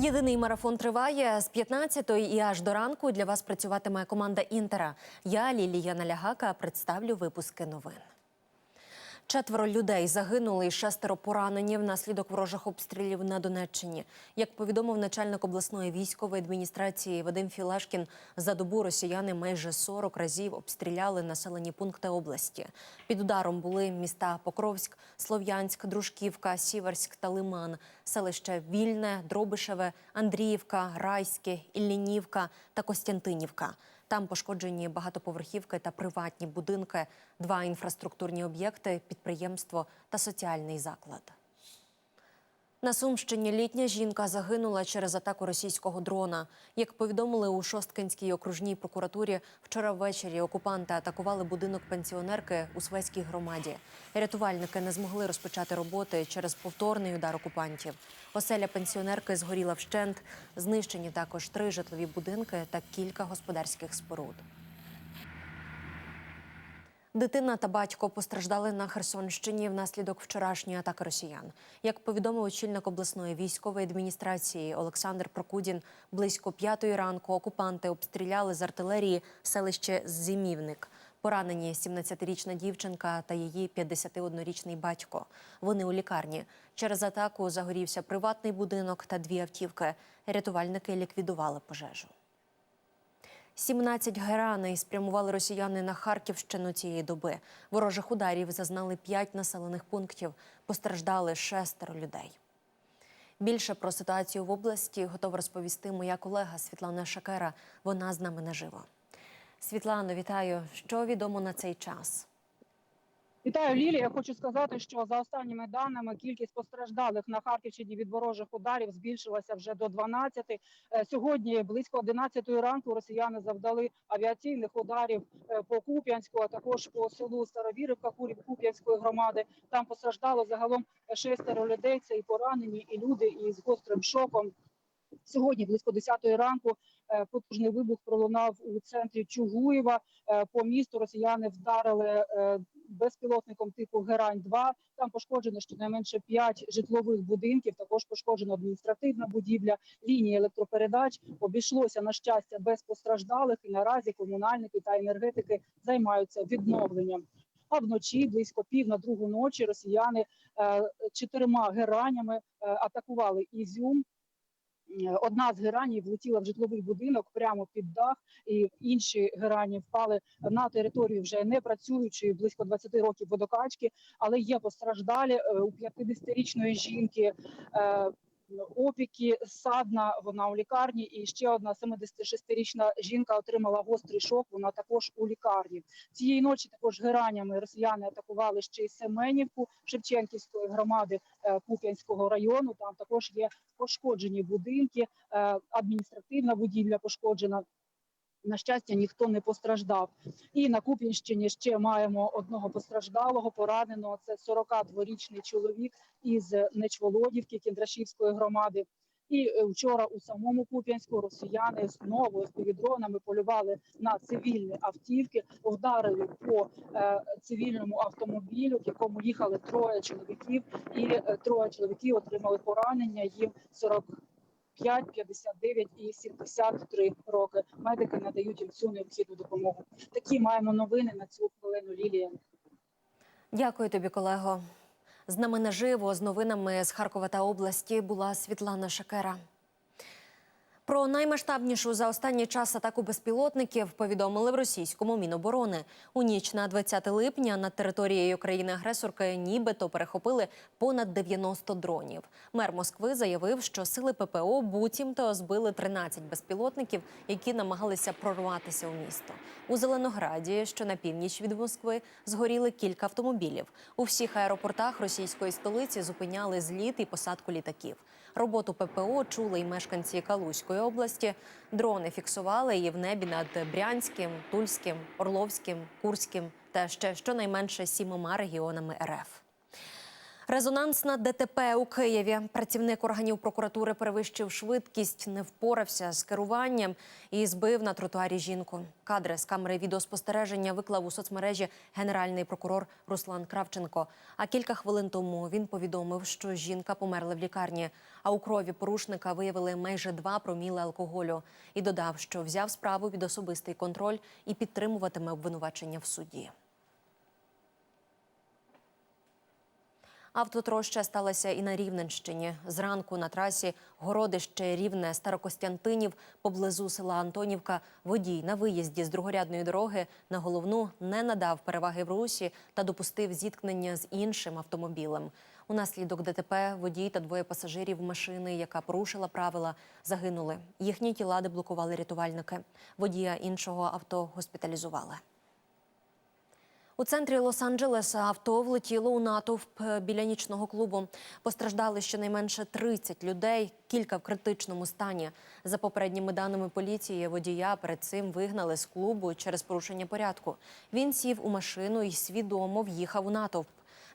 Єдиний марафон триває з 15-ї і аж до ранку. Для вас працюватиме команда Інтера. Я Лілія Налягака представлю випуски новин. Четверо людей загинули і шестеро поранені внаслідок ворожих обстрілів на Донеччині. Як повідомив начальник обласної військової адміністрації Вадим Філашкін, за добу росіяни майже 40 разів обстріляли населені пункти області. Під ударом були міста Покровськ, Слов'янськ, Дружківка, Сіверськ та Лиман, селище Вільне, Дробишеве, Андріївка, Райське, Іллінівка та Костянтинівка. Там пошкоджені багатоповерхівки та приватні будинки, два інфраструктурні об'єкти, підприємство та соціальний заклад. На Сумщині літня жінка загинула через атаку російського дрона. Як повідомили у Шосткинській окружній прокуратурі, вчора ввечері окупанти атакували будинок пенсіонерки у Свеській громаді. Рятувальники не змогли розпочати роботи через повторний удар окупантів. Оселя пенсіонерки згоріла вщент. Знищені також три житлові будинки та кілька господарських споруд. Дитина та батько постраждали на Херсонщині внаслідок вчорашньої атаки росіян. Як повідомив очільник обласної військової адміністрації Олександр Прокудін, близько п'ятої ранку окупанти обстріляли з артилерії селище Зимівник. Поранені 17-річна дівчинка та її 51-річний батько. Вони у лікарні. Через атаку загорівся приватний будинок та дві автівки. Рятувальники ліквідували пожежу. 17 гераней спрямували росіяни на Харківщину цієї доби. Ворожих ударів зазнали 5 населених пунктів. Постраждали шестеро людей. Більше про ситуацію в області готова розповісти моя колега Світлана Шакера. Вона з нами наживо. Світлано, вітаю. Що відомо на цей час? Вітаю, Лілія. Хочу сказати, що за останніми даними кількість постраждалих на Харківщині від ворожих ударів збільшилася вже до 12. Е, Сьогодні близько 11 ранку росіяни завдали авіаційних ударів е, по Куп'янську, а також по селу Старовірівка Курів Куп'янської громади. Там постраждало загалом шестеро людей. Це і поранені, і люди із гострим шоком. Сьогодні близько 10 ранку потужний вибух пролунав у центрі Чугуєва. Е, По місту росіяни вдарили е, безпілотником типу Герань-2. Там пошкоджено щонайменше 5 житлових будинків. Також пошкоджена адміністративна будівля, лінії електропередач. Обійшлося на щастя без постраждалих. І наразі комунальники та енергетики займаються відновленням. А вночі близько пів на другу ночі росіяни е, чотирма геранями е, атакували Ізюм. Е, Одна з геранів влетіла в житловий будинок прямо під дах, і інші герані впали на територію вже не працюючої близько 20 років водокачки, але є постраждалі Е, у 50-річної жінки. Опіки садна, вона у лікарні, і ще одна 76-річна жінка отримала гострий шок. Вона також у лікарні. Цієї ночі також геранями росіяни атакували ще й Семенівку Шевченківської громади е, Куп'янського району. Там також є пошкоджені будинки, е, адміністративна будівля пошкоджена. На щастя, ніхто не постраждав. І на Куп'янщині ще маємо одного постраждалого, пораненого. Це 42-річний чоловік із Нечволодівки Кіндрашівської громади. І е, вчора у самому Куп'янську росіяни знову з-під полювали на цивільні автівки, вдарили по е, цивільному автомобілю, в якому їхали троє чоловіків, і е, троє чоловіків отримали поранення. Їм 45, 59 і 73 роки. Медики надають їм цю необхідну допомогу. Такі маємо новини на цю хвилину. Лілія. Дякую тобі, колего. З нами наживо з новинами з Харкова та області була Світлана Шакера. Про наймасштабнішу за останній час атаку безпілотників повідомили в російському міноборони. У ніч на 20 липня над територією країни-агресорки нібито перехопили понад 90 дронів. Мер Москви заявив, що сили ППО буцімто збили 13 безпілотників, які намагалися прорватися у місто. У Зеленограді, що на північ від Москви, згоріли кілька автомобілів. У всіх аеропортах російської столиці зупиняли зліт і посадку літаків. Роботу ППО чули й мешканці Калузької області. Дрони фіксували її в небі над Брянським, Тульським, Орловським, Курським та ще щонайменше сімома регіонами РФ. Резонансна ДТП у Києві. Працівник органів прокуратури перевищив швидкість, не впорався з керуванням і збив на тротуарі жінку. Кадри з камери відеоспостереження виклав у соцмережі генеральний прокурор Руслан Кравченко. А кілька хвилин тому він повідомив, що жінка померла в лікарні, а у крові порушника виявили майже 2 проміли алкоголю. І додав, що взяв справу під особистий контроль і підтримуватиме обвинувачення в суді. Автотроща сталася і на Рівненщині. Зранку на трасі Городище Рівне Старокостянтинів поблизу села Антонівка водій на виїзді з другорядної дороги на головну не надав переваги в русі та допустив зіткнення з іншим автомобілем. Унаслідок ДТП водій та двоє пасажирів машини, яка порушила правила, загинули. Їхні тіла деблокували рятувальники. Водія іншого авто госпіталізували. У центрі Лос-Анджелеса авто влетіло у натовп е, біля нічного клубу. Постраждали щонайменше 30 людей, кілька в критичному стані. За попередніми даними поліції, водія перед цим вигнали з клубу через порушення порядку. Він сів у машину і свідомо в'їхав у натовп.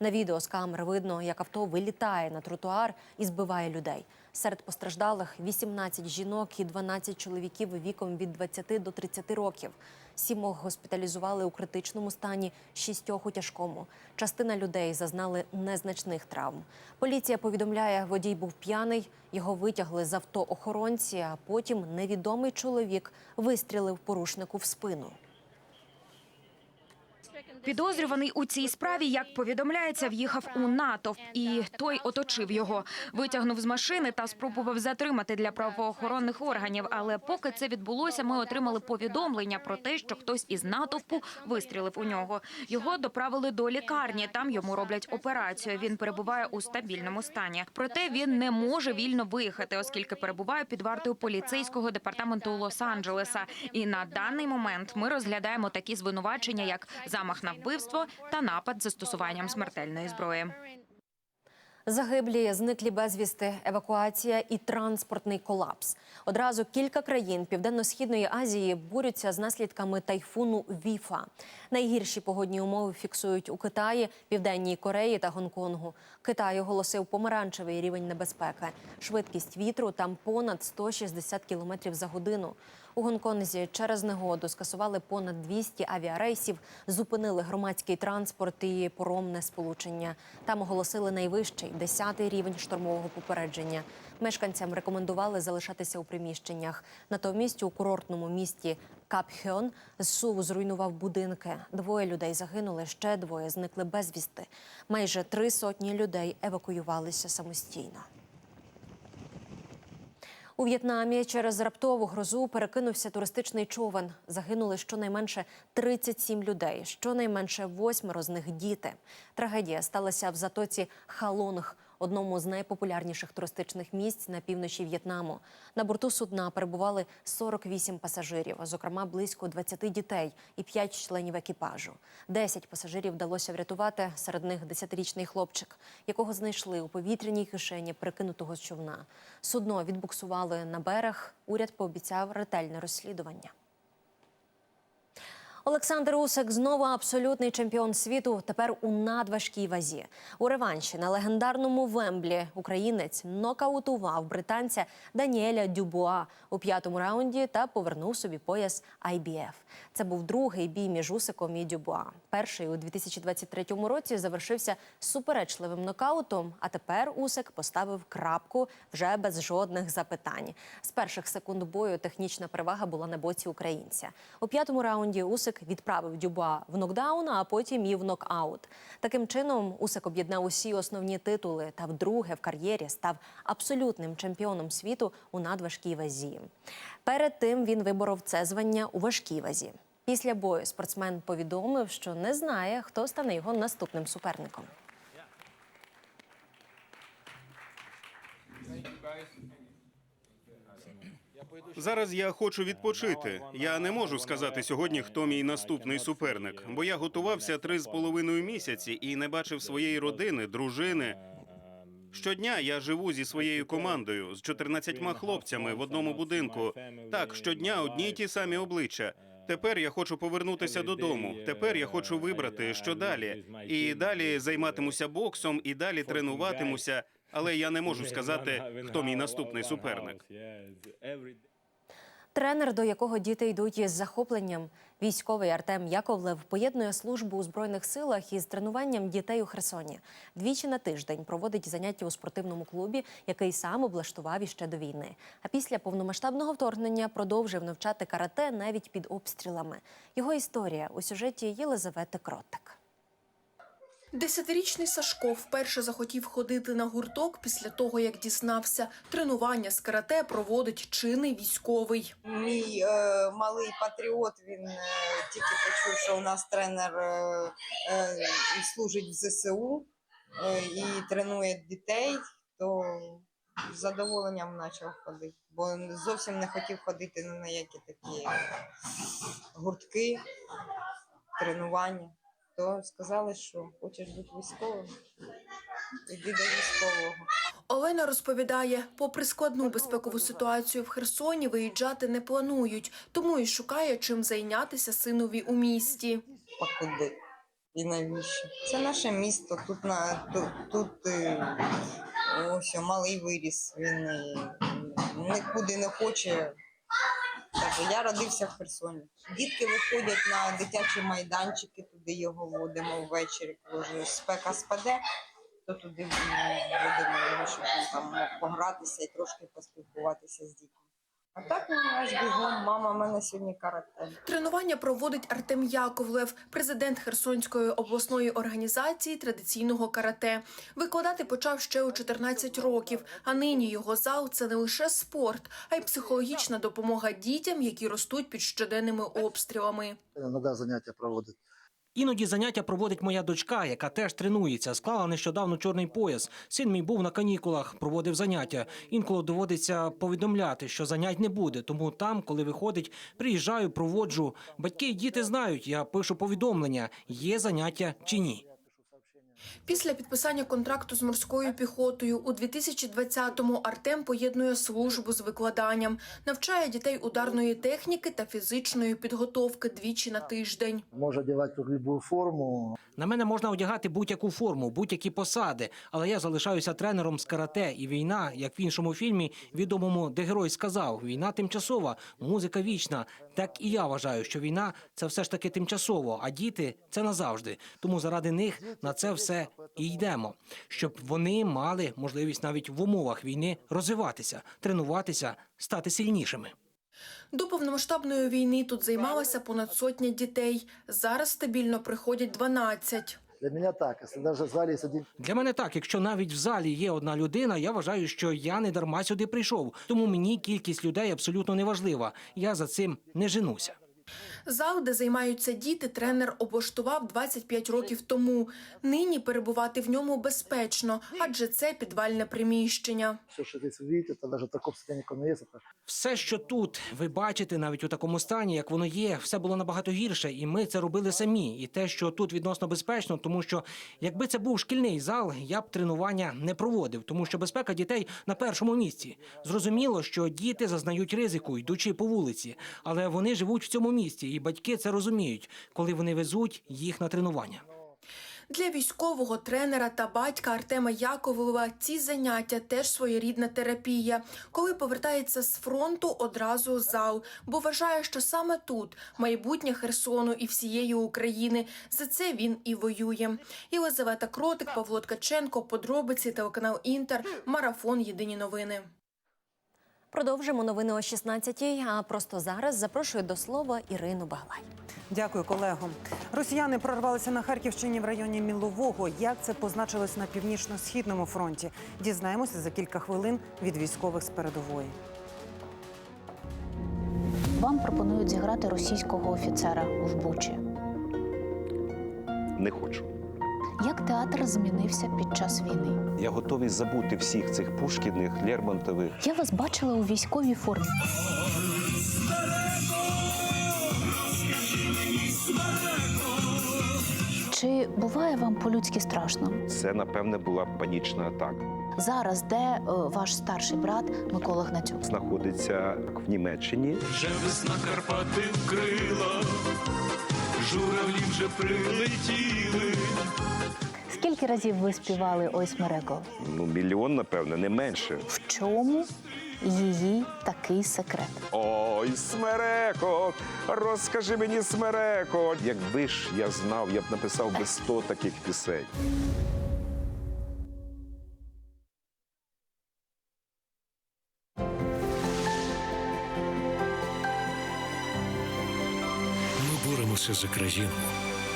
На відео з камер видно, як авто вилітає на тротуар і збиває людей. Серед постраждалих 18 жінок і 12 чоловіків віком від 20 до 30 років. Сімох госпіталізували у критичному стані, шістьох у тяжкому. Частина людей зазнали незначних травм. Поліція повідомляє, водій був п'яний. Його витягли з авто охоронці, а потім невідомий чоловік вистрілив порушнику в спину. Підозрюваний у цій справі, як повідомляється, в'їхав у натовп, і той оточив його, витягнув з машини та спробував затримати для правоохоронних органів. Але поки це відбулося, ми отримали повідомлення про те, що хтось із натовпу вистрілив у нього. Його доправили до лікарні. Там йому роблять операцію. Він перебуває у стабільному стані. Проте він не може вільно виїхати, оскільки перебуває під вартою поліцейського департаменту Лос-Анджелеса. І на даний момент ми розглядаємо такі звинувачення, як замах на вбивство та напад застосуванням смертельної зброї. Загиблі, зниклі безвісти, евакуація і транспортний колапс. Одразу кілька країн Південно-східної Азії борються з наслідками тайфуну Віфа. Найгірші погодні умови фіксують у Китаї, Південній Кореї та Гонконгу. Китай оголосив помаранчевий рівень небезпеки. Швидкість вітру там понад 160 км за годину. У Гонконзі через негоду скасували понад 200 авіарейсів, зупинили громадський транспорт і поромне сполучення. Там оголосили найвищий 10-й рівень штормового попередження. Мешканцям рекомендували залишатися у приміщеннях. Натомість у курортному місті Капхьон зсув зруйнував будинки. Двоє людей загинули, ще двоє зникли безвісти. Майже три сотні людей евакуювалися самостійно. У В'єтнамі через раптову грозу перекинувся туристичний човен. Загинули щонайменше 37 людей, щонайменше восьмеро з них діти. Трагедія сталася в затоці Халонг, одному з найпопулярніших туристичних місць на півночі В'єтнаму. На борту судна перебували 48 пасажирів, зокрема близько 20 дітей і 5 членів екіпажу. 10 пасажирів вдалося врятувати, серед них 10-річний хлопчик, якого знайшли у повітряній кишені перекинутого з човна. Судно відбуксували на берег. Уряд пообіцяв ретельне розслідування. Олександр Усик знову абсолютний чемпіон світу. Тепер у надважкій вазі. У реванші на легендарному Вемблі українець нокаутував британця Даніеля Дюбуа у п'ятому раунді та повернув собі пояс IBF. Це був другий бій між Усиком і Дюбуа. Перший у 2023 році завершився суперечливим нокаутом. А тепер Усик поставив крапку вже без жодних запитань. З перших секунд бою технічна перевага була на боці українця. У п'ятому раунді Усик відправив Дюбуа в нокдаун, а потім і в нокаут. Таким чином Усик об'єднав усі основні титули та вдруге в кар'єрі став абсолютним чемпіоном світу у надважкій вазі. Перед тим він виборов це звання у важкій вазі. Після бою спортсмен повідомив, що не знає, хто стане його наступним суперником. Зараз я хочу відпочити. Я не можу сказати сьогодні, хто мій наступний суперник, бо я готувався три з половиною місяці і не бачив своєї родини, дружини. Щодня я живу зі своєю командою з 14 хлопцями в одному будинку. Так, щодня одні й ті самі обличчя. Тепер я хочу повернутися додому. Тепер я хочу вибрати, що далі. І далі займатимуся боксом, і далі тренуватимуся. Але я не можу сказати, хто мій наступний суперник. Тренер, до якого діти йдуть із захопленням, військовий Артем Яковлев поєднує службу у збройних силах із тренуванням дітей у Херсоні. Двічі на тиждень проводить заняття у спортивному клубі, який сам облаштував іще до війни. А після повномасштабного вторгнення продовжив навчати карате навіть під обстрілами. Його історія у сюжеті Єлизавети Кротик. Десятирічний Сашко вперше захотів ходити на гурток після того, як дізнався, тренування з карате проводить чинний військовий. Мій е, малий патріот він е, тільки почув, що у нас тренер е, е, служить в ЗСУ е, і тренує дітей, то з задоволенням почав ходити, бо зовсім не хотів ходити на які такі гуртки, тренування. То сказали, що хочеш бути військовим, іди до військового. Олена розповідає, попри складну безпекову ситуацію в Херсоні, виїжджати не планують, тому і шукає чим зайнятися синові у місті. покуди і навіщо. Це наше місто. Тут на тут, тут е, ось малий виріс. Він нікуди не хоче. Так, я родився в Херсоні. Дітки виходять на дитячі майданчики, туди його водимо ввечері, коли вже спека спаде, то туди водимо його, щоб там погратися і трошки поспілкуватися з дітьми. А так ну, аж бігом, мама, в мене сьогодні карате. Тренування проводить Артем Яковлев, президент Херсонської обласної організації традиційного карате. Викладати почав ще у 14 років. А нині його зал це не лише спорт, а й психологічна допомога дітям, які ростуть під щоденними обстрілами. Іногда заняття проводить. Іноді заняття проводить моя дочка, яка теж тренується. Склала нещодавно чорний пояс. Син мій був на канікулах, проводив заняття. Інколи доводиться повідомляти, що занять не буде. Тому там, коли виходить, приїжджаю, проводжу. Батьки і діти знають. Я пишу повідомлення, є заняття чи ні. Після підписання контракту з морською піхотою у 2020-му Артем поєднує службу з викладанням, навчає дітей ударної техніки та фізичної підготовки двічі на тиждень. Може одягати будь-яку форму. На мене можна одягати будь-яку форму, будь-які посади, але я залишаюся тренером з карате. І війна, як в іншому фільмі, відомому, де герой сказав: війна тимчасова, музика вічна. Так і я вважаю, що війна це все ж таки тимчасово, а діти це назавжди. Тому заради них на це все і йдемо, щоб вони мали можливість навіть в умовах війни розвиватися, тренуватися, стати сильнішими. До повномасштабної війни тут займалася понад сотня дітей. Зараз стабільно приходять 12. Для мене так. Якщо навіть в залі є один Для мене так, якщо навіть в залі є одна людина, я вважаю, що я не дарма сюди прийшов. Тому мені кількість людей абсолютно не важлива. Я за цим не женуся. Зал, де займаються діти, тренер облаштував 25 років тому. Нині перебувати в ньому безпечно, адже це підвальне приміщення. все, що здесь ви бачите, це навіть в такому стані, як воно є, це Все, що тут ви бачите, навіть у такому стані, як воно є, все було набагато гірше, і ми це робили самі. І те, що тут відносно безпечно, тому що якби це був шкільний зал, я б тренування не проводив, тому що безпека дітей на першому місці. Зрозуміло, що діти зазнають ризику, йдучи по вулиці, але вони живуть в цьому місті, і батьки це розуміють, коли вони везуть їх на тренування. Для військового тренера та батька Артема Яковлева ці заняття теж своєрідна терапія. Коли повертається з фронту, одразу зал, бо вважає, що саме тут майбутнє Херсону і всієї України. За це він і воює. Єлизавета Кротик, Павло Ткаченко, подробиці, телеканал Інтер, марафон. Єдині новини. Продовжимо новини о 16-й, А просто зараз запрошую до слова Ірину Баглай. Дякую, колего. Росіяни прорвалися на Харківщині в районі Мілового. Як це позначилось на північно-східному фронті? Дізнаємося за кілька хвилин від військових з передової. Вам пропонують зіграти російського офіцера в Бучі. Не хочу. Як театр змінився під час війни? Я готовий забути всіх цих Пушкіних, Лермонтових. Я вас бачила у військовій формі. Чи буває вам по-людськи страшно? Це, напевне, була панічна атака. Зараз де е, ваш старший брат Микола Гнатюк? Знаходиться в Німеччині. Вже весна Карпати вкрила, журавлі вже прилетіли. Скільки разів ви співали ось Мереко? Ну, мільйон, напевно, не менше. В чому її такий секрет? Ой, смереко, розкажи мені, смереко. Якби ж я знав, я б написав би 100 таких пісень. Боремося за країну,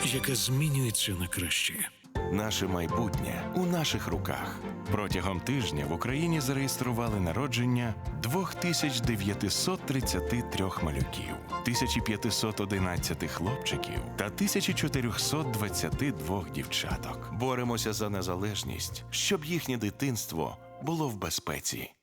яка змінюється на краще. Наше майбутнє у наших руках. Протягом тижня в Україні зареєстрували народження 2933 малюків, 1511 хлопчиків та 1422 дівчаток. Боремося за незалежність, щоб їхнє дитинство було в безпеці.